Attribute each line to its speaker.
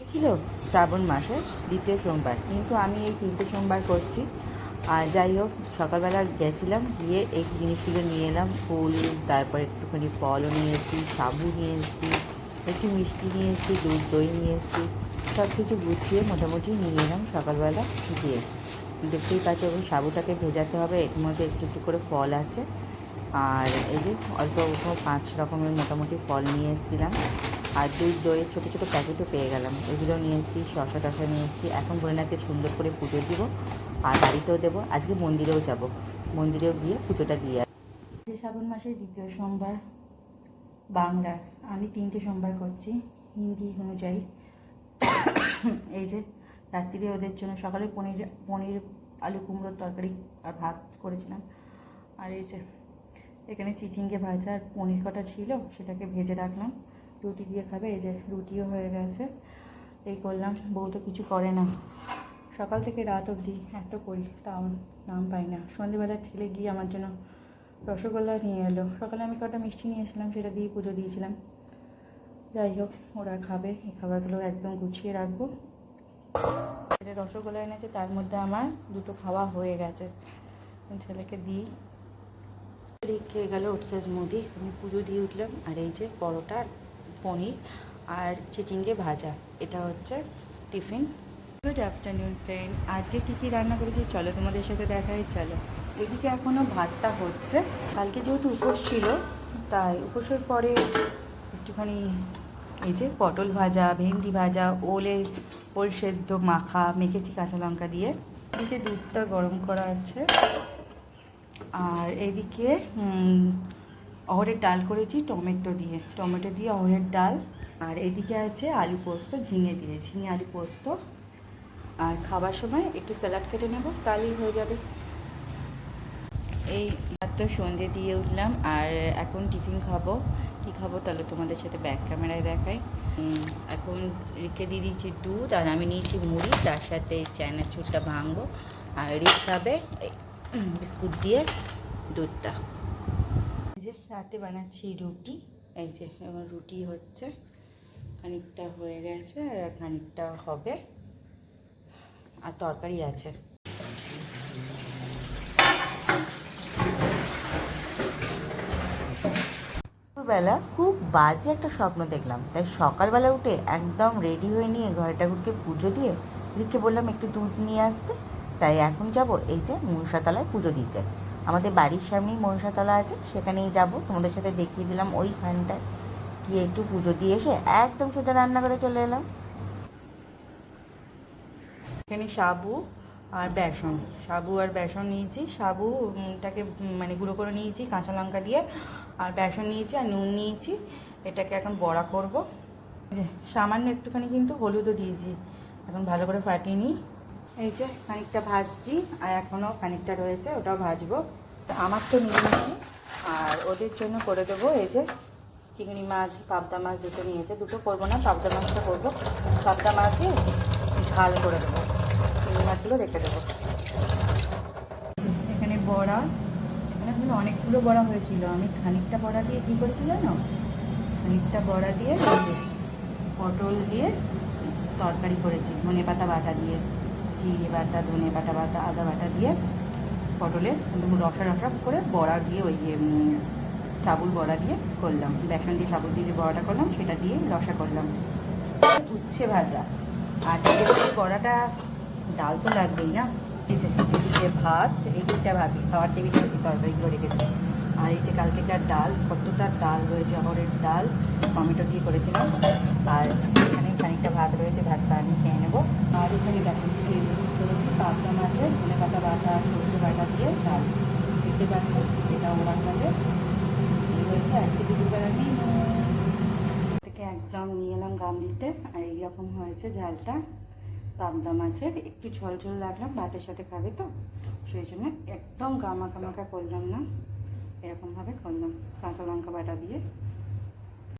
Speaker 1: ছিল শ্রাবণ মাসের দ্বিতীয় সোমবার। কিন্তু আমি এই তিনটে সোমবার করছি। আর যাই হোক, সকালবেলা গেছিলাম, গিয়ে এই জিনিসগুলো নিয়ে এলাম। ফুল, তারপর একটুখানি ফলও নিয়ে এসেছি, সাবু নিয়ে এসেছি, একটু মিষ্টি নিয়ে এসেছি, দুধ, দই নিয়ে এসেছি সব কিছু গুছিয়ে মোটামুটি নিয়ে এলাম সকালবেলা গিয়ে। দেখতেই পাচ্ছি ওই সাবুটাকে ভেজাতে হবে, এর মধ্যে একটু একটু করে ফল আছে। আর এই যে অল্প অল্প পাঁচ রকমের মোটামুটি ফল নিয়ে এসেছিলাম। আর দুধ দইয়ের ছোটো ছোটো প্যাকেটও পেয়ে গেলাম। এগুলো নিয়েছি শশা টশা নিয়ে এসেছি এখন বোনাকে সুন্দর করে পুজো দিব আর বাড়িতেও দেবো। আজকে মন্দিরেও যাব। মন্দিরেও গিয়ে পুজোটা দিয়ে শ্রাবণ মাসের দ্বিতীয় সোমবার বাংলার আমি তিনটে সোমবার করছি, হিন্দি অনুযায়ী। এই যে রাত্রিরে ওদের জন্য সকালে পনির পনির, আলু কুমড়োর তরকারি আর ভাত করেছিলাম। আর এই যে এখানে চিচিঙ্গে ভাজা আর পনির কটা ছিল, সেটাকে ভেজে রাখলাম। রুটি দিয়ে খাবে, এই যে রুটিও হয়ে গেছে। এই করলাম, বউ তো কিছু করে না। সকাল থেকে রাত অবধি এত করি, তাও নাম পাই না। সন্ধেবেলার ছেলে গিয়ে আমার জন্য রসগোল্লা নিয়ে এলো। সকালে আমি কটা মিষ্টি নিয়ে এসেছিলাম সেটা দিয়ে পুজো দিয়েছিলাম। যাই হোক, ওরা খাবে, এই খাবারগুলো একদম গুছিয়ে রাখব। এটা রসগোল্লা এনেছে, তার মধ্যে আমার দুটো খাওয়া হয়ে গেছে। ছেলেকে দিই। খেয়ে গেল ওটসেস মুদি। আমি পুজো দিয়ে উঠলাম, আর এই যে পরোটা পনির আর চিচিঙ্গে ভাজা। এটা হচ্ছে টিফিন। গুড আফটারনুন ফ্রেন্ড আজকে কী কী রান্না করেছি? চলো তোমাদের সাথে দেখাই, চলো। এদিকে এখনও ভাতটা হচ্ছে। কালকে যেহেতু উপোস ছিল, তাই উপোসের পরে একটুখানি এই যে পটল ভাজা, ভেন্ডি ভাজা, ওলে, ওল সেদ্ধ, মাখা, মেখেছি কাঁচা লঙ্কা দিয়ে। এদিকে দুধটা গরম করা আছে। আর এদিকে অহরের ডাল করেছি, টমেটো দিয়ে। টমেটো দিয়ে অহরের ডাল। আর এদিকে আছে আলু পোস্ত, ঝিঙে দিয়ে। ঝিঙে, আলু পোস্ত। আর খাবার সময় একটু স্যালাড কেটে নেব, তাহলেই হয়ে যাবে। এই তো সন্ধে দিয়ে উঠলাম, আর এখন টিফিন খাব। কি খাব তাহলে তোমাদের সাথে ব্যাক ক্যামেরায় দেখাই। এখন রেখে দিয়ে দিয়েছি দুধ, আর আমি নিয়েছি মুড়ি, তার সাথে চায়নাচুরটা ভাঙবো। আর রিক খাবে বিস্কুট দিয়ে দুধটা। রাতে বানাচ্ছি রুটি। এই যে, এবার রুটি হচ্ছে, খানিকটা হয়ে গেছে আর খানিকটা হবে। আর তরকারি আছে। বেলা খুব বাজে একটা স্বপ্ন দেখলাম। তাই সকালবেলা উঠে একদম রেডি হয়ে নিয়ে ঘরে ঠাকুরকে পুজো দিয়ে রিককে বললাম, একটু দুধ নিয়ে আসতে। তাই এখন যাব এই যে মনসাতলায় পুজো দিতে। আমাদের বাড়ির সামনেই মনসাতলা আছে, সেখানেই যাব। তোমাদের সাথে দেখিয়ে দিলাম ওইখানটায়। গিয়ে একটু পুজো দিয়ে এসে একদম সোজা রান্না করে চলে এলাম। এখানে সাবু আর বেসন। সাবু আর বেসন নিয়েছি। সাবুটাকে মানে গুঁড়ো করে নিয়েছি, কাঁচা লঙ্কা দিয়ে। আর বেসন নিয়েছি আর নুন নিয়েছি। এটাকে এখন বড়া করব। সামান্য একটুখানি কিন্তু হলুদও দিয়েছি। এখন ভালো করে ফাটিয়ে নিই। এই যে খানিকটা ভাজছি, আর এখনও খানিকটা রয়েছে, ওটাও ভাজবো। আমার তো নিয়েছি আর ওদের জন্য করে দেবো এই যে চিংড়ি মাছ, পাবদা মাছ দুটো নিয়েছে। দুটো করব না, পাবদা মাছটা করব। পাবদা মাছ দিয়ে ঝাল করে দেবো। চিংড়ি মাছগুলো রেখে দেবো। এখানে বড়া, এখানে আসলে অনেকগুলো বড়া হয়েছিল। আমি খানিকটা বড়া দিয়ে কী করেছিলাম না খানিকটা বড়া দিয়ে পটল দিয়ে তরকারি করেছি ধনে পাতা বাটা দিয়ে। জিরে বাটা, ধনে বাটা বাটা, আদা বাটা দিয়ে পটলের রসা রসা করে বড়া দিয়ে ওই যে সাবুল বড়া দিয়ে করলাম। বেসন দিয়ে সাবুল দিয়ে যে বড়াটা করলাম, সেটা দিয়ে রসা করলাম। উচ্ছে ভাজা। আর বড়াটা, ডাল তো লাগবেই না? এই যে ভাত, এই দুটা ভাত খাওয়ার টেবিলে তরকারিগুলো রেখেছি আর এই যে কালকেকার ডাল, কতটা ডাল রয়েছে অহরের ডাল, টমেটো দিয়ে করেছিলাম। আর এখানে খানিকটা ভাত রয়েছে ভাতটা আমি খেয়ে নেব। আর এখানে দেখুন এই যে করেছি, পাবদা মাছের ধনে পাতা বাটা, সরষে বাটা দিয়ে ঝাল। দেখতে পাচ্ছ, এটা ওরা এই হয়েছে আজকে দুপুরবেলা মেনু। থেকে একদম নিয়ে এলাম গামলিতে, আর এইরকম হয়েছে ঝালটা। পাবদা মাছের, একটু ঝোল ঝোল রাখলাম ভাতের সাথে খাবে তো? সেই জন্য একদম গামাকা মাখা করলাম না। এরকমভাবে কাঁচা লঙ্কা বাটা দিয়ে